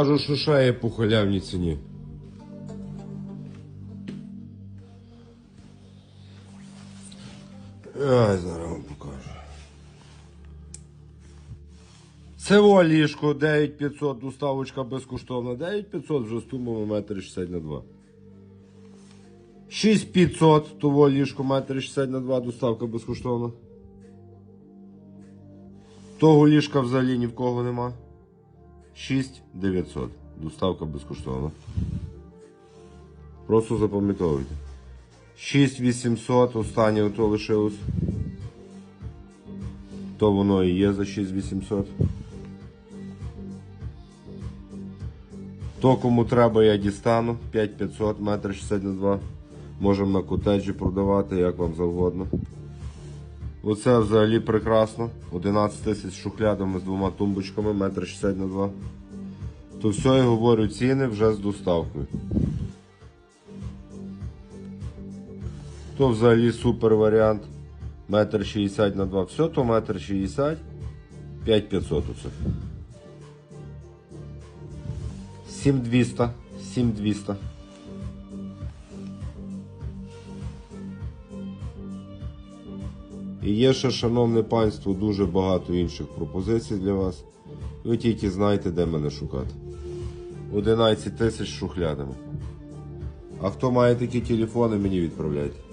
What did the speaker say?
Кажу, що ще є по халявній ціні. Ай, зараз вам покажу. Це ліжко 9500, доставочка безкоштовна. 9500 вже з тумбами метр 60 на 2. 6500, того ліжко метр 60 на 2, доставка безкоштовна. Того ліжка взагалі ні в кого нема. 6900. Доставка безкоштовна. Просто запам'ятовуйте. 6800, останнє ото лишилось. То воно і є за 6800. То кому треба, я дістану. 5500, метр 60 на 2. Можемо на котеджі продавати, як вам завгодно. Оце взагалі прекрасно. 11 тисяч шухлядами з двома тумбочками, метр 60 на 2. То все я говорю ціни вже з доставкою. То взагалі супер варіант. Метр 60 на 2. Все, то метр 60. 5500 оце. 7200. 7200. І є ще, шановне панство, дуже багато інших пропозицій для вас. Ви тільки знаєте, де мене шукати. 11 тисяч шухлядами. А хто має такі телефони, мені відправляйте.